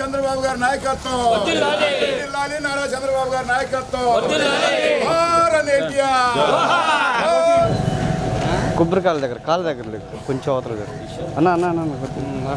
చంద్రబాబు గారి నాయకత్వం. వర్ధిల్లాలి నారా చంద్రబాబు గారి నాయకత్వం. కొబ్బరికాయల దగ్గర కాళ్ళ దగ్గర లేదు. కొంచెం అవతల దగ్గర. అన్న అన్న అన్న అన్న, కొంచెం, రా.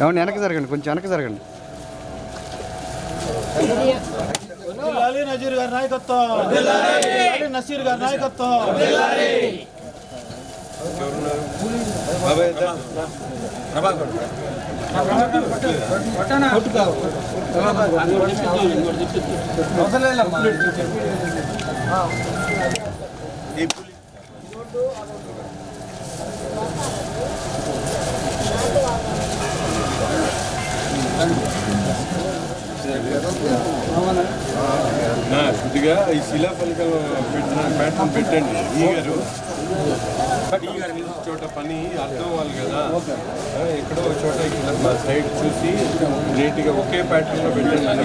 ఏమండి వెనక్కి జరగండి కొంచెం వెనక్కి జరగండి. నజీర్ గారి నాయకత్వం. నసీర్ గారి నాయకత్వం. నా కొద్దిగా ఈ శిలాఫలకం పెట్టిన ప్యాటర్న్ పెట్టండి. ఈ గారు. ఈ గారు నిలిచిన చోట పని అర్థం అవ్వాలి కదా. ఎక్కడో ఒక చోట ఇక్కడ మా సైడ్ చూసి నీట్గా ఒకే ప్యాటర్న్లో పెట్టండి. అన్ని